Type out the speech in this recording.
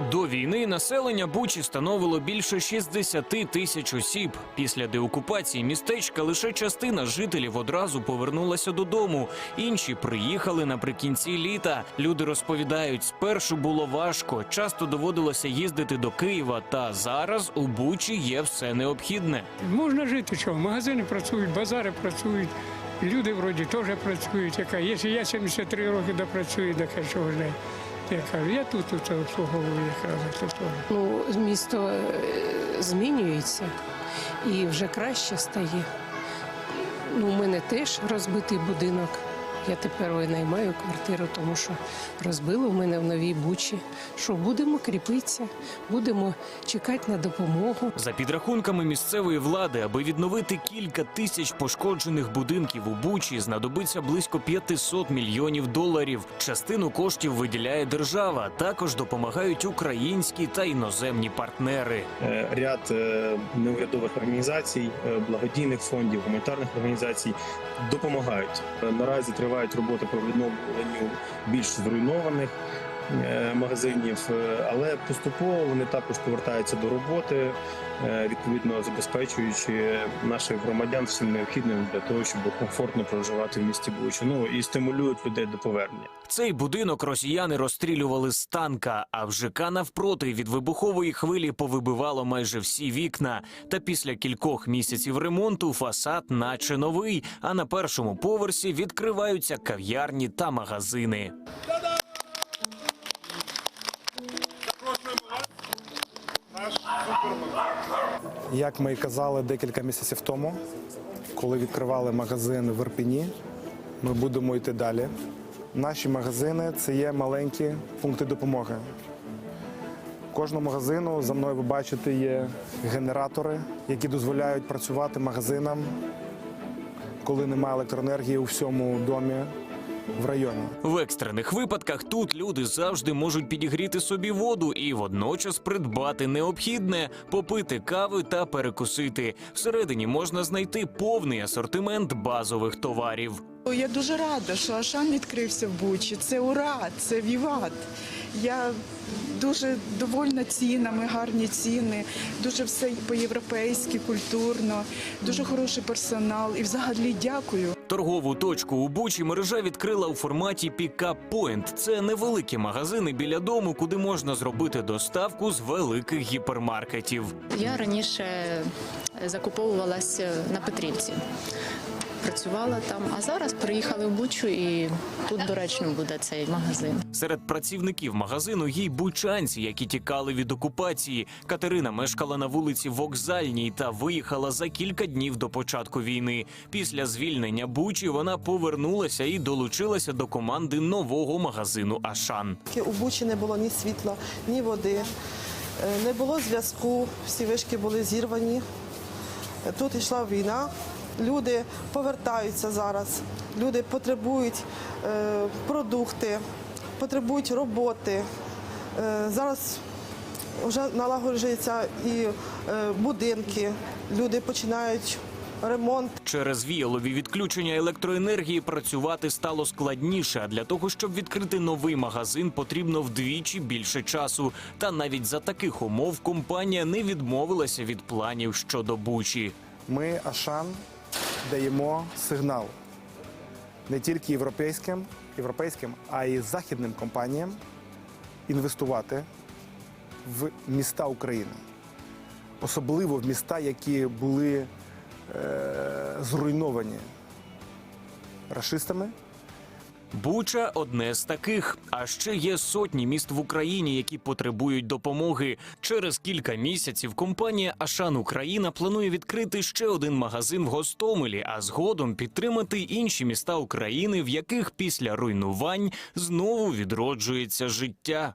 До війни населення Бучі становило більше 60 тисяч осіб. Після деокупації містечка лише частина жителів одразу повернулася додому. Інші приїхали наприкінці літа. Люди розповідають, спершу було важко, часто доводилося їздити до Києва. Та зараз у Бучі є все необхідне. Можна жити чого? Магазини працюють, базари працюють, люди вроді теж працюють. Яка, якщо я 73 роки допрацюю, так чого ж не? Я кажу, я тут, обслуговую якраз тут. Ну, місто е, змінюється і вже краще стає. Ну, у мене теж розбитий будинок. Я тепер винаймаю квартиру, тому що розбили в мене в новій бучі. Що будемо кріпитися, будемо чекати на допомогу. За підрахунками місцевої влади, аби відновити кілька тисяч пошкоджених будинків у Бучі, знадобиться близько 500 мільйонів доларів. Частину коштів виділяє держава. Також допомагають українські та іноземні партнери. Е, ряд е, неурядових організацій, е, благодійних фондів, гуманітарних організацій допомагають. Наразі тривають роботи по відновленню більш зруйнованих магазинів, е, але поступово вони також повертаються до роботи, е, відповідно забезпечуючи наших громадян всім необхідним для того, щоб комфортно проживати в місті Бучі. Ну і стимулюють людей до повернення. Цей будинок росіяни розстрілювали з танка, а в ЖК навпроти від вибухової хвилі повибивало майже всі вікна. Та після кількох місяців ремонту фасад наче новий. А на першому поверсі відкриваються кав'ярні та магазини. Як ми і казали декілька місяців тому, коли відкривали магазин в Ірпіні, ми будемо йти далі. Наші магазини це є маленькі пункти допомоги. Кожному магазину за мною ви бачите є генератори, які дозволяють працювати магазинам, коли немає електроенергії у всьому домі в районі. В екстрених випадках тут люди завжди можуть підігріти собі воду і водночас придбати необхідне попити кави та перекусити. Всередині можна знайти повний асортимент базових товарів. Я дуже рада, що Ашан відкрився в Бучі. Це ура, це віват. Я дуже довольна цінами, гарні ціни, дуже все по-європейськи, культурно, дуже хороший персонал. І взагалі дякую. Торгову точку у Бучі мережа відкрила у форматі Pickup Point. Це невеликі магазини біля дому, куди можна зробити доставку з великих гіпермаркетів. Я раніше закуповувалась на Петрівці. Працювала там, а зараз приїхали в Бучу і тут доречно буде цей магазин. Серед працівників магазину є й бучанці, які тікали від окупації. Катерина мешкала на вулиці Вокзальній та виїхала за кілька днів до початку війни. Після звільнення Бучі вона повернулася і долучилася до команди нового магазину Ашан. У Бучі не було ні світла, ні води, е, не було зв'язку, всі вишки були зірвані. Тут йшла війна. Люди повертаються зараз. Люди потребують е, продукти, потребують роботи. Е, зараз вже налагоджуються і е, будинки. Люди починають ремонт. Через віялові відключення електроенергії працювати стало складніше. А для того, щоб відкрити новий магазин, потрібно вдвічі більше часу. Та навіть за таких умов компанія не відмовилася від планів щодо Бучі. Ми Ашан даємо сигнал не тільки європейським, європейським, а й західним компаніям інвестувати в міста України, особливо в міста, які були е, зруйновані рашистами. Буча одне з таких. А ще є сотні міст в Україні, які потребують допомоги. Через кілька місяців компанія Ашан Україна планує відкрити ще один магазин в Гостомелі, а згодом підтримати інші міста України, в яких після руйнувань знову відроджується життя.